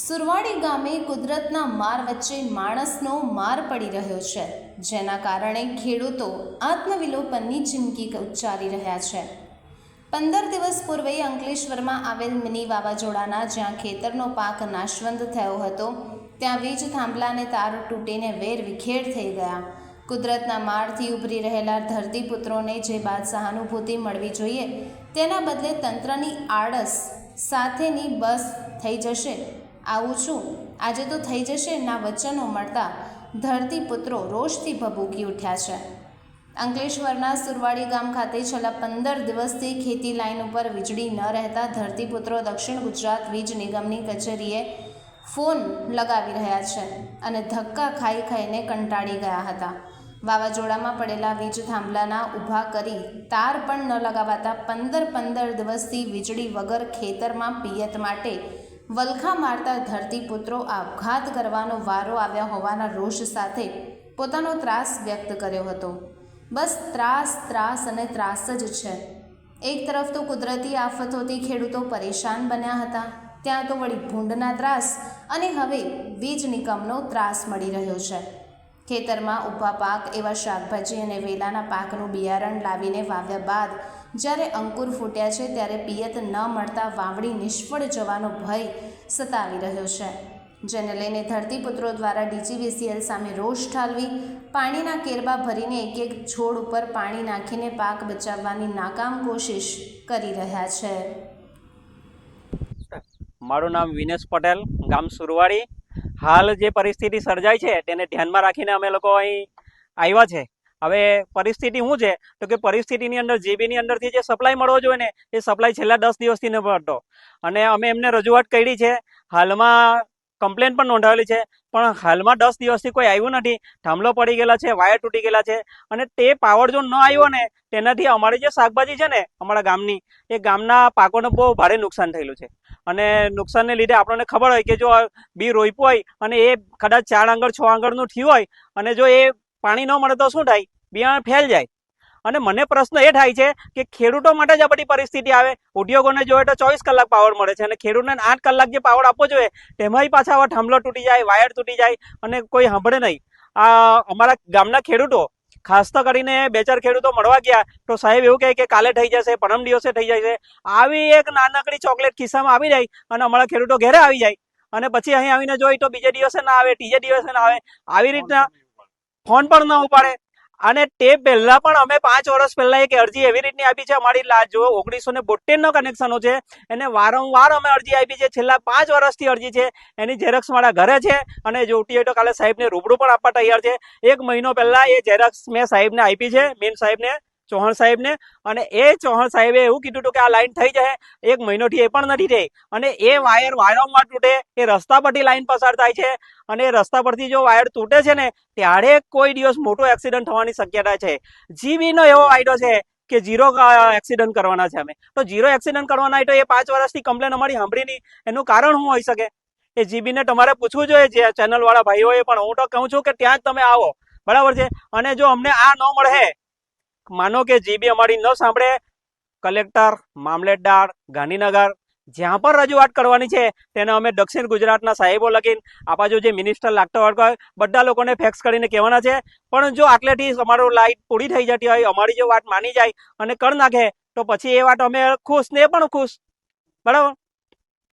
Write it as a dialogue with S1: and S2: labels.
S1: સુરવાડી ગામે કુદરતના માર વચ્ચે માણસનો માર પડી રહ્યો છે, જેના કારણે ખેડૂતો આત્મવિલોપનની ચીમકી ઉચ્ચારી રહ્યા છે. પંદર દિવસ પૂર્વે અંકલેશ્વરમાં આવેલ મિની વાવાઝોડાના જ્યાં ખેતરનો પાક નાશવંત થયો હતો, ત્યાં વીજ થાંભલાને તાર તૂટીને વેર વિખેર થઈ ગયા. કુદરતના મારથી ઉભરી રહેલા ધરતીપુત્રોને જે બાદ સહાનુભૂતિ મળવી જોઈએ, તેના બદલે તંત્રની આળસ સાથેની બસ થઈ જશે. આવું છું. આજે તો થઈ જશે, ના વચનો મળતા ધરતીપુત્રો રોષથી ભભૂકી ઉઠ્યા છે. અંકલેશ્વરના સુરવાડી ગામ ખાતે છેલ્લા પંદર દિવસથી ખેતી લાઇન ઉપર વીજળી ન રહેતા ધરતીપુત્રો દક્ષિણ ગુજરાત વીજ નિગમની કચેરીએ ફોન લગાવી રહ્યા છે અને ધક્કા ખાઈ ખાઈને કંટાળી ગયા હતા. વાવાઝોડામાં પડેલા વીજ થાંભલાના ઊભા કરી તાર પણ ન લગાવાતા પંદર પંદર દિવસથી વીજળી વગર ખેતરમાં પિયત માટે વલખા મારતા ધરતીપુત્રો આપઘાત કરવાનો વારો આવ્યા હોવાના રોષ સાથે પોતાનો ત્રાસ વ્યક્ત કર્યો હતો. બસ ત્રાસ ત્રાસ અને ત્રાસ જ છે. એક તરફ તો કુદરતી આફતોથી ખેડૂતો પરેશાન બન્યા હતા, ત્યાં તો વળી ભૂંડના ત્રાસ અને હવે વીજ નિગમનો ત્રાસ મળી રહ્યો છે. ખેતરમાં ઊભા પાક એવા શાકભાજી અને વેલાના પાકનું બિયારણ લાવીને વાવ્યા બાદ જ્યારે અંકુર ફૂટ્યા છે ત્યારે પિયત ન મળતા વાવડી નિષ્ફળ જવાનો ભય સતાવી રહ્યો છે. જેને લઈને ધરતીપુત્રો દ્વારા ડીજીવીસીએલ સામે રોષ ઠાલવી, પાણીના કેરબા ભરીને એક એક છોડ ઉપર પાણી નાખીને પાક બચાવવાની નાકામ કોશિશ કરી રહ્યા છે.
S2: મારું નામ વિનેશ પટેલ, ગામ સુરવાડી. હાલ જે પરિસ્થિતિ સર્જાઈ છે, તેને ધ્યાનમાં રાખીને અમે લોકો અહીં આવ્યા છે. હવે પરિસ્થિતિ શું છે? તો કે પરિસ્થિતિની અંદર, જીબીની અંદરથી જે સપ્લાય મળવો જોઈએ ને, એ સપ્લાય છેલ્લા દસ દિવસથી ન મળતો અને અમે એમને રજૂઆત કરી છે. હાલમાં કમ્પ્લેન પણ નોંધાવેલી છે. પણ હાલમાં દસ દિવસથી કોઈ આવ્યું નથી. થાંભલો પડી ગયેલા છે વાયર તૂટી ગયેલા છે અને તે પાવર જો ન આવ્યો ને તેનાથી અમારી જે શાકભાજી છે ને અમારા ગામની, એ ગામના પાકોને બહુ ભારે નુકસાન થયેલું છે. અને નુકસાનને લીધે આપણને ખબર હોય કે જો બી રોપ્યું હોય અને એ કદાચ ચાર આંગળ, છ આંગળનું થયું હોય અને જો એ પાણી ન મળે તો શું થાય? બિયારણ ફેલ જાય. અને મને પ્રશ્ન એ થાય છે કે ખેડૂતો માટે જ આ બધી પરિસ્થિતિ આવે. ઉદ્યોગોને જોઈએ તો ચોવીસ કલાક પાવર મળે છે અને ખેડૂતને આઠ કલાક જે પાવર આપવો જોઈએ, તેમાંય પાછા આવા થાંભલો તૂટી જાય વાયર તૂટી જાય અને કોઈ સાંભળે નહીં. આ અમારા ગામના ખેડૂતો, ખાસ તો કરીને બે ચાર ખેડૂતો મળવા ગયા, તો સાહેબ એવું કહે કે કાલે થઈ જશે, પરમ દિવસે થઈ જશે. આવી એક નાનકડી ચોકલેટ ખિસ્સામાં આવી જાય અને અમારા ખેડૂતો ઘરે આવી જાય. અને પછી અહીં આવીને જોઈ તો બીજે દિવસે ના આવે, ત્રીજે દિવસે ના આવે. આવી રીતના ફોન પણ ન ઉપાડે. અને તે પહેલા પણ અમે પાંચ વર્ષ પહેલા એક અરજી એવી રીતની આપી છે, અમારી લા જો ઓગણીસો ને બોતેર નો કનેક્શનો છે, એને વારંવાર અમે અરજી આપી છે. છેલ્લા પાંચ વર્ષથી અરજી છે, એની ઝેરોક્સ મારા ઘરે છે અને જોતી હોય તો કાલે સાહેબને રૂબરૂ પણ આપવા તૈયાર છે. એક મહિનો પહેલા એ ઝેરોક્સ મેં સાહેબને આપી છે મેન સાહેબને ચૌહાણ સાહેબને અને એ ચૌહાણ સાહેબે એવું કીધું હતું કે આ લાઈન થઈ જાય એક મહિનોથી એ પણ નથી થઈ. અને એ વાયર વારંવાર તૂટે, એ રસ્તા પરથી લાઈન પસાર થાય છે. અને એ રસ્તા પરથી જો વાયર તૂટે છે ને, ત્યારે કોઈ દિવસ મોટો એક્સિડન્ટ થવાની શક્યતા છે. જીબીનો એવો વાયદો છે કે ઝીરો એક્સિડન્ટ કરવાના છે અમે. તો ઝીરો એક્સિડન્ટ કરવાના તો એ પાંચ વર્ષથી કમ્પ્લેન અમારી સાંભળી નહીં. એનું કારણ શું હોઈ શકે? એ જીબીને તમારે પૂછવું જોઈએ જે ચેનલવાળા ભાઈઓએ પણ. હું તો કહું છું કે ત્યાં જ તમે આવો. બરાબર છે? અને જો અમને આ ન મળે માનો કે જીબી અમારી ન સાંભળે, કલેક્ટર મામલેદાર ગાંધીનગર, જ્યાં પણ રજૂઆત કરવાની છે, તેને અમે દક્ષિણ ગુજરાતના સાહેબો લગીન, આ બાજુ જે મિનિસ્ટર લાગતો હોય બધા લોકોને ફેક્સ કરીને કહેવાના છે. પણ જો આટલેથી અમારું લાઈટ પૂરી થઈ જતી હોય, અમારી જો વાત માની જાય અને કર નાખે, તો પછી એ વાત અમે ખુશ ને પણ ખુશ. બરાબર?